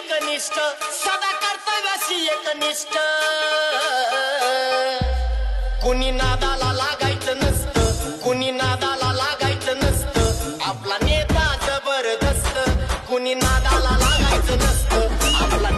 एकनिष्ठ सदा कर्तव्याशी एकनिष्ठ कुणी नादाला लागायचं नसतं. कुणी नादाला लागायचं नसतं. आपला नेता जबरदस्त. कुणी नादाला लागायचं नसतं. आपला